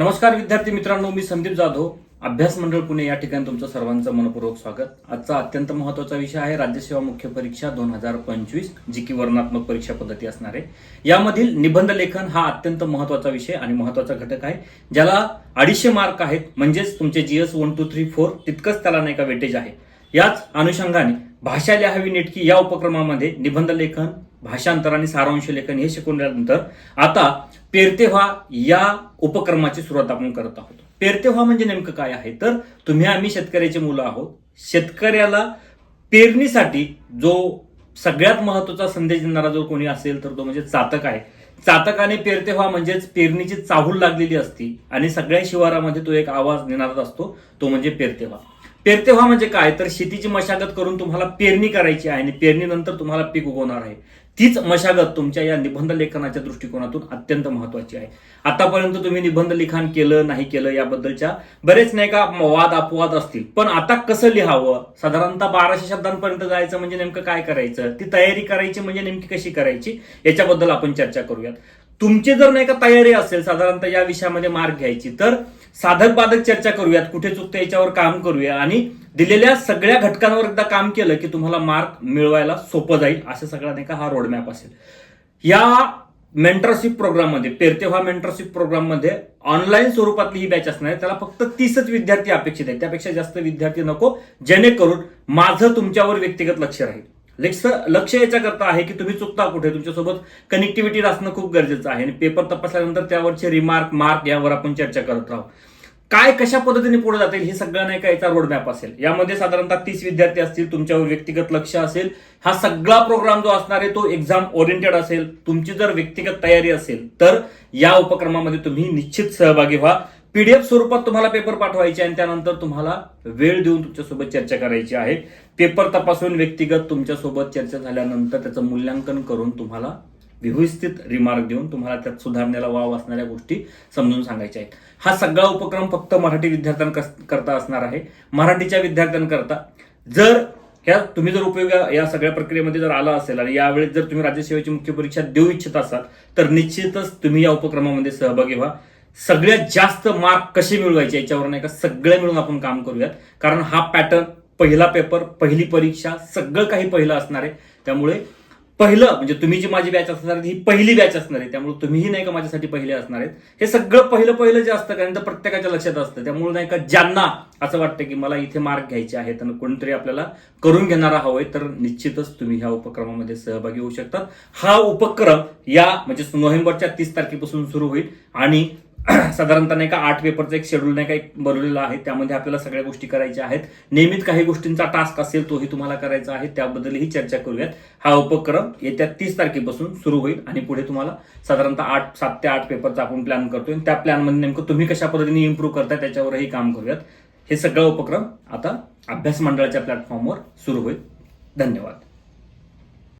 नमस्कार विद्यार्थी मित्रांनो मी संदीप जाधव. अभ्यास मंडळ पुणे या ठिकाणी तुमचं सर्वांचं मनपूर्वक स्वागत. आजचा अत्यंत महत्त्वाचा विषय आहे राज्यसेवा मुख्य परीक्षा दोन हजार पंचवीस जी की वर्णात्मक परीक्षा पद्धती असणार आहे. यामधील निबंध लेखन हा अत्यंत महत्त्वाचा विषय आणि महत्त्वाचा घटक आहे ज्याला अडीचशे मार्क आहेत म्हणजेच तुमचे GS one two three four तितकंच त्याला नाही का वेटेज आहे. याच अनुषंगाने भाषा लिहावी नेटकी या उपक्रमामध्ये निबंध लेखन भाषांतर आणि सारांश लेखन हे शिकवल्यानंतर आता पेरते व्हा या उपक्रमाची सुरुवात आपण करत आहोत. पेरते व्हा म्हणजे नेमकं काय आहे? तर तुम्ही आम्ही शेतकऱ्याचे मुलं आहोत. शेतकऱ्याला पेरणीसाठी जो सगळ्यात महत्त्वाचा संदेश देणारा जो कोणी असेल तर तो म्हणजे चातक आहे. चातकाने पेरते व्हा म्हणजेच पेरणीची चाहूल लागलेली असती आणि सगळ्या शिवारामध्ये तो एक आवाज देणारा असतो तो म्हणजे पेरते व्हा पेरते व्हा म्हणजे काय? तर शेतीची मशागत करून तुम्हाला पेरणी करायची आहे आणि पेरणीनंतर तुम्हाला पीक उगवणार आहे. तीच मशागत तुमच्या या निबंध लेखनाच्या दृष्टिकोनातून अत्यंत महत्वाची आहे. आतापर्यंत तुम्ही निबंध लिखाण केलं नाही केलं याबद्दलच्या बरेच नाही का वाद अपवाद असतील. पण आता कसं लिहावं? साधारणतः बाराशे शब्दांपर्यंत जायचं म्हणजे नेमकं काय करायचं? ती तयारी करायची म्हणजे नेमकी कशी करायची? याच्याबद्दल आपण चर्चा करूयात. तुमची जर नाही का तयारी असेल साधारणतः या विषयामध्ये मार्क घ्यायची तर साधक बाधक चर्चा करूयात कुठे चुकतं याच्यावर काम करूया. आणि दिलेल्या सगळ्या घटकांवर एकदा काम केलं की तुम्हाला मार्क मिळवायला सोपं जाईल असं सगळा नाही का हा रोडमॅप असेल. या मेंटरशिप प्रोग्राममध्ये पेरतेव्हा मेंटरशिप प्रोग्राममध्ये ऑनलाईन स्वरूपातली ही बॅच असणार आहे. त्याला फक्त तीसच विद्यार्थी अपेक्षित आहेत. त्यापेक्षा जास्त विद्यार्थी नको जेणेकरून माझं तुमच्यावर व्यक्तिगत लक्ष राहील. लक्ष लक्ष याच्याकरता आहे की तुम्ही चुकता कुठे? तुमच्यासोबत कनेक्टिव्हिटी असणं खूप गरजेचं आहे. आणि पेपर तपासल्यानंतर त्यावरचे रिमार्क मार्क यावर आपण चर्चा करत आहोत काय कशा पद्धतीने पुढे जातील हे सगळं नाही का याचा रोडमॅप असेल. यामध्ये साधारणतः तीस विद्यार्थी असतील तुमच्यावर व्यक्तिगत लक्ष असेल. हा सगळा प्रोग्राम जो असणार आहे तो एक्झाम ओरिएंटेड असेल. तुमची जर व्यक्तिगत तयारी असेल तर या उपक्रमामध्ये तुम्ही निश्चित सहभागी व्हा. पीडीएफ स्वरूपात तुम्हाला पेपर पाठवायचे आणि त्यानंतर तुम्हाला वेळ देऊन तुमच्यासोबत चर्चा करायची आहे. पेपर तपासून व्यक्तिगत तुमच्यासोबत चर्चा झाल्यानंतर त्याचं मूल्यांकन करून तुम्हाला व्यवस्थित रिमार्क देऊन तुम्हाला त्यात सुधारण्याला वाव असणाऱ्या गोष्टी समजून सांगायच्या आहेत. हा सगळा उपक्रम फक्त मराठी विद्यार्थ्यांकरता असणार आहे. मराठीच्या विद्यार्थ्यांकरता जर ह्या तुम्ही जर उपयोग या- या सगळ्या प्रक्रियेमध्ये जर आला असेल आणि यावेळेस जर तुम्ही राज्यसेवेची मुख्य परीक्षा देऊ इच्छित असाल तर निश्चितच तुम्ही या उपक्रमामध्ये सहभागी व्हा. सगळ्यात जास्त मार्क कसे मिळवायचे याच्यावर नाही का सगळे मिळून आपण काम करूयात. कारण हा पॅटर्न पहिला पेपर पहिली परीक्षा सगळं काही पहिलं असणार आहे. त्यामुळे पहिलं म्हणजे तुम्ही जी माझी बॅच असणार आहे, ही पहिली बॅच असणार आहे. त्यामुळे तुम्हीही नाही का माझ्यासाठी पहिले असणार आहेत. हे सगळं पहिलं पहिलं जे असतं कारण तर प्रत्येकाच्या लक्षात असतं. त्यामुळे नाही का ज्यांना असं वाटतं की मला इथे मार्क घ्यायचे आहेत आणि कोणतरी आपल्याला करून घेणारा हवंय तर निश्चितच तुम्ही ह्या उपक्रमामध्ये सहभागी होऊ शकतात हा उपक्रम या म्हणजे नोव्हेंबरच्या तीस तारखेपासून सुरू होईल. आणि साधारणतः नाही का आठ पेपरचं एक शेड्यूल नाही का एक बनवलेलं आहे. त्यामध्ये आपल्याला सगळ्या गोष्टी करायच्या आहेत. नियमित काही गोष्टींचा टास्क असेल तोही तुम्हाला करायचा आहे. त्याबद्दलही चर्चा करूयात. हा उपक्रम येत्या तीस तारखेपासून सुरू होईल आणि पुढे तुम्हाला साधारणतः आठ सात ते आठ पेपरचा आपण प्लॅन करतोय. आणि त्या प्लॅनमध्ये नेमकं तुम्ही कशा पद्धतीने इम्प्रूव्ह करताय त्याच्यावरही काम करूयात. हे सगळा उपक्रम आता अभ्यास मंडळाच्या प्लॅटफॉर्मवर सुरू होईल. धन्यवाद.